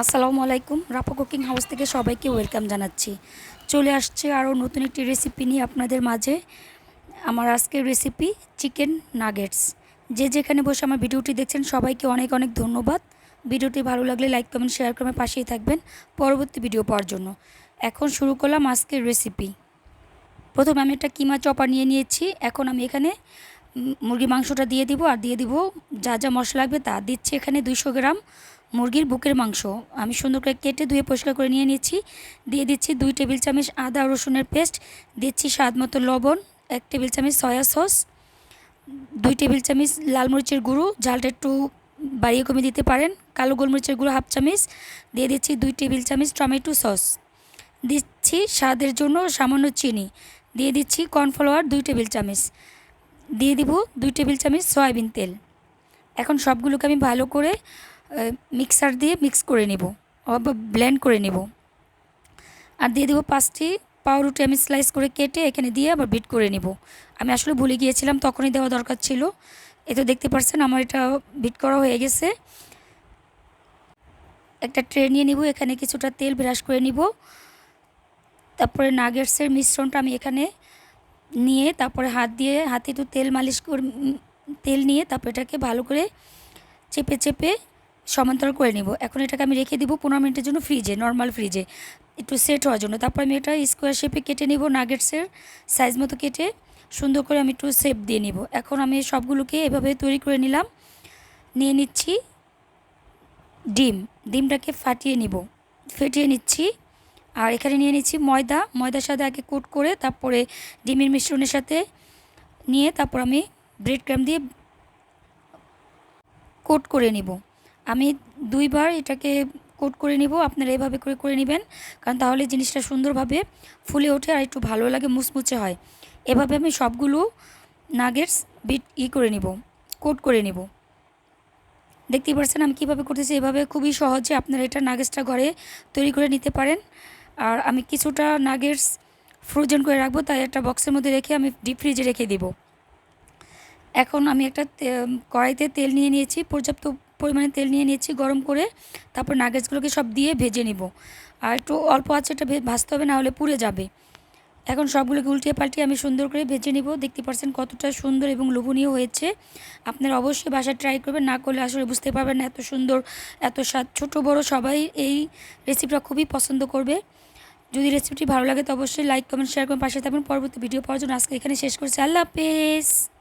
আসসালামু আলাইকুম। Rapa cooking house থেকে সবাইকে ওয়েলকাম জানাচ্ছি। চলে আসছে আরও নতুন একটি রেসিপি নিয়ে আপনাদের মাঝে। আমার আজকের রেসিপি চিকেন নাগেটস। যে যেখানে বসে আমার ভিডিওটি দেখছেন সবাইকে অনেক অনেক ধন্যবাদ। ভিডিওটি ভালো লাগলে লাইক কমেন্ট শেয়ার করে পাশেই থাকবেন পরবর্তী ভিডিও পাওয়ার জন্য। এখন শুরু করলাম আজকের রেসিপি। প্রথমে আমি একটা কিমা চপা নিয়ে নিয়েছি। এখন আমি এখানে উম, মুরগির মাংসটা দিয়ে দিব আর দিয়ে দিব যা যা মশলা লাগবে তা। দিচ্ছি এখানে দুইশো গ্রাম মুরগির বুকের মাংস। আমি সুন্দর করে কেটে ধুয়ে পরিষ্কার করে নিয়ে নিচ্ছি। দিয়ে দিচ্ছি দুই টেবিল চামচ আদা রসুনের পেস্ট। দিচ্ছি স্বাদ মতো লবণ, এক টেবিল চামচ সয়া সস, দুই টেবিল চামচ লাল মরিচের গুঁড়ো। ঝালটা একটু বাড়িয়ে কমিয়ে দিতে পারেন। কালো গোলমরিচের গুঁড়ো হাফ চামচ। দিয়ে দিচ্ছি দুই টেবিল চামচ টমেটো সস। দিচ্ছি স্বাদের জন্য সামান্য চিনি। দিয়ে দিচ্ছি কর্নফ্লাওয়ার দুই টেবিল চামচ। দিয়ে দিব দুই টেবিল চামচ সয়াবিন তেল। এখন সবগুলোকে আমি ভালো করে মিক্সার দিয়ে মিক্স করে নেব অথবা ব্লেন্ড করে নেব। আর দিয়ে দেবো পাঁচটি পাউরুটি আমি স্লাইস করে কেটে এখানে দিয়ে আবার বিট করে নেব। আমি আসলে ভুলে গিয়েছিলাম, তখনই দেওয়া দরকার ছিল। এ তো দেখতে পাচ্ছেন আমার এটা বিট করা হয়ে গেছে। একটা ট্রে নিয়ে নিব, এখানে কিছুটা তেল ব্রাশ করে নিব। তারপরে নাগেটসের মিশ্রণটা আমি এখানে নিয়ে, তারপরে হাত দিয়ে, হাতে একটু তেল মালিশ করে তেল নিয়ে তারপর এটাকে ভালো করে চেপে চেপে সমান্তরাল করে নিব। এখন এটাকে আমি রেখে দিব পনেরো মিনিটের জন্য ফ্রিজে নর্মাল ফ্রিজে একটু সেট হওয়ার জন্য। তারপর আমি এটা স্কোয়ার শেপে কেটে নিব নাগেটসের সাইজ মতো কেটে। সুন্দর করে আমি একটু শেপ দিয়ে নিব। এখন আমি সবগুলোকে এভাবে তৈরি করে নিলাম। নিয়ে নিচ্ছি ডিম। ডিমটাকে ফাটিয়ে নিব। ফেটিয়ে নিচ্ছি। আর এখানে নিয়ে নিচ্ছি ময়দা। ময়দার সাথে আগে কোট করে তারপরে ডিমের মিশ্রণের সাথে নিয়ে তারপর আমি ব্রেড ক্রাম দিয়ে কোট করে নিব। আমি দুইবার এটাকে কোট করে নিব, আপনারা এভাবে করে করে নেবেন। কারণ তাহলে জিনিসটা সুন্দরভাবে ফুলে ওঠে আর একটু ভালো লাগে, মুচমুচে হয়। এভাবে আমি সবগুলো নাগেটস বিট ই করে নিব, কোট করে নিব। দেখতেই পারছেন আমি কীভাবে করতেছি, এভাবে খুবই সহজে আপনারা এটা নাগেটসটা ঘরে তৈরি করে নিতে পারেন। আর আমি কিছুটা নাগেটস ফ্রোজেন করে রাখব, তাই একটা বক্সের মধ্যে রেখে আমি ডিপ ফ্রিজে রেখে দিব। এখন আমি একটা কড়াইতে তেল নিয়ে নিয়েছি, পর্যাপ্ত পরিমাণে তেল নিয়ে নিয়েছি গরম করে, তারপর নাগেটসগুলোকে সব দিয়ে ভেজে নিব। আর একটু অল্প আছে, এটা ভাজতে হবে না হলে পুড়ে যাবে। এখন সবগুলোকে উল্টিয়ে পাল্টিয়ে আমি সুন্দর করে ভেজে নিব। দেখতে পাচ্ছেন কতটা সুন্দর এবং লোভনীয় হয়েছে। আপনারা অবশ্যই বাসায় ট্রাই করবেন, না করলে আসলে বুঝতে পারবেন না এত সুন্দর, এত স্বাদ। ছোটো, বড় সবাই এই রেসিপিটা খুবই পছন্দ করবে। যদি রেসিপিটি ভালো লাগে তো অবশ্যই লাইক কমেন্ট শেয়ার করে পাশে থাকবেন। পরবর্তী ভিডিও পাওয়ার জন্য আজকে এখানে শেষ করছি। আল্লাহ হাফেজ!